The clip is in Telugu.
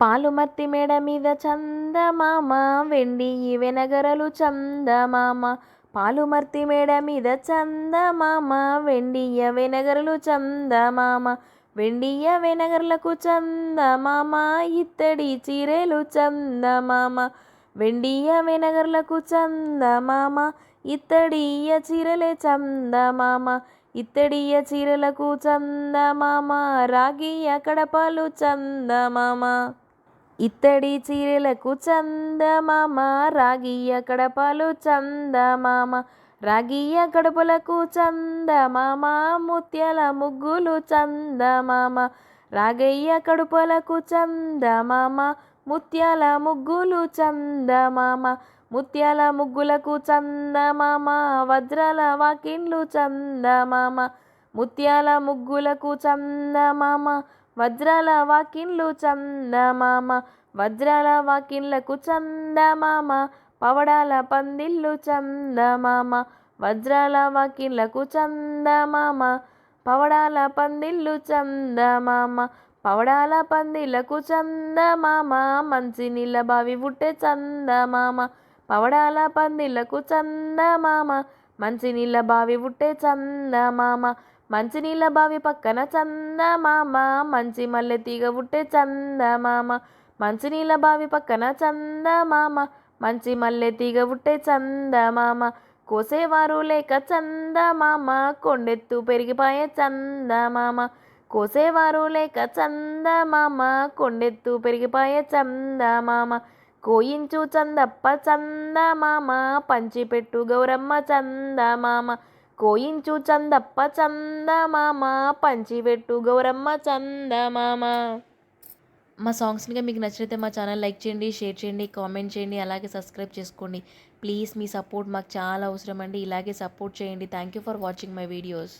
పాలుమర్తి మెడ మీద చందమామ వెండి వెనగరలు చందమామ. పాలుమర్తి మేడ మీద చందమామ వెండియ వెనగరలు చందమామ. వెండియ వెనగరలకు చందమామ ఇత్తడి చీరెలు చందమామ. వెండియ వెనగర్లకు చందమామ ఇత్తడియ చీరలే చందమామ. ఇత్తడియ చీరలకు చందమామ రాగియ కడపలు చందమామ. ఇత్తడి చీరలకు చందమామ రాగియ కడపలు చందమామ రాగియ కడపలకు చందమామ ముత్యాల ముగ్గులు చందమామ రాగయ్య కడుపలకు చందమామ ముత్యాల ముగ్గులు చందమామ ముత్యాల ముగ్గులకు చందమామ వజ్రాల వాకిన్లు చందమామ ముత్యాల ముగ్గులకు చందమామ వజ్రాల వాకిన్లు చందమామ వజ్రాల వాకిన్లకు చందమామ పవడాల పందిళ్ళు చందమామ వజ్రాల వాకిన్లకు చందమామ పవడాల పందిళ్ళు చందమామ పవడాల పందిళ్ళకు చందమామ మంచి నీళ్ళ బావి పుట్టే చందమామ పవడాల పందిళ్ళకు చందమామ మంచి నీళ్ళ బావి పుట్టే చందమామ మంచినీళ్ళ బావి పక్కన చందమామ మంచి మల్లె తీగ పుట్టే చందమామ. మంచినీళ్ళ బావి పక్కన చందమామ మంచి మల్లె తీగ పుట్టే చందమామ. కోసేవారు లేక చందమామ కొండెత్తు పెరిగిపాయే చందమామ. కోసేవారు లేక చందమామ కొండెత్తు పెరిగిపాయే చందమామ. కోయించు చందప్ప చందమామ పంచిపెట్టు గౌరమ్మ చందమామ. కోయించు చందప్ప చందమామ పంచిపెట్టు గౌరమ్మ చందమామ. మా సాంగ్స్ కనుక మీకు నచ్చినైతే మా ఛానల్ లైక్ చేయండి షేర్ చేయండి కామెంట్ చేయండి అలాగే సబ్స్క్రైబ్ చేసుకోండి. ప్లీజ్ మీ సపోర్ట్ మాకు చాలా అవసరం అండి. ఇలాగే సపోర్ట్ చేయండి. Thank you for watching my videos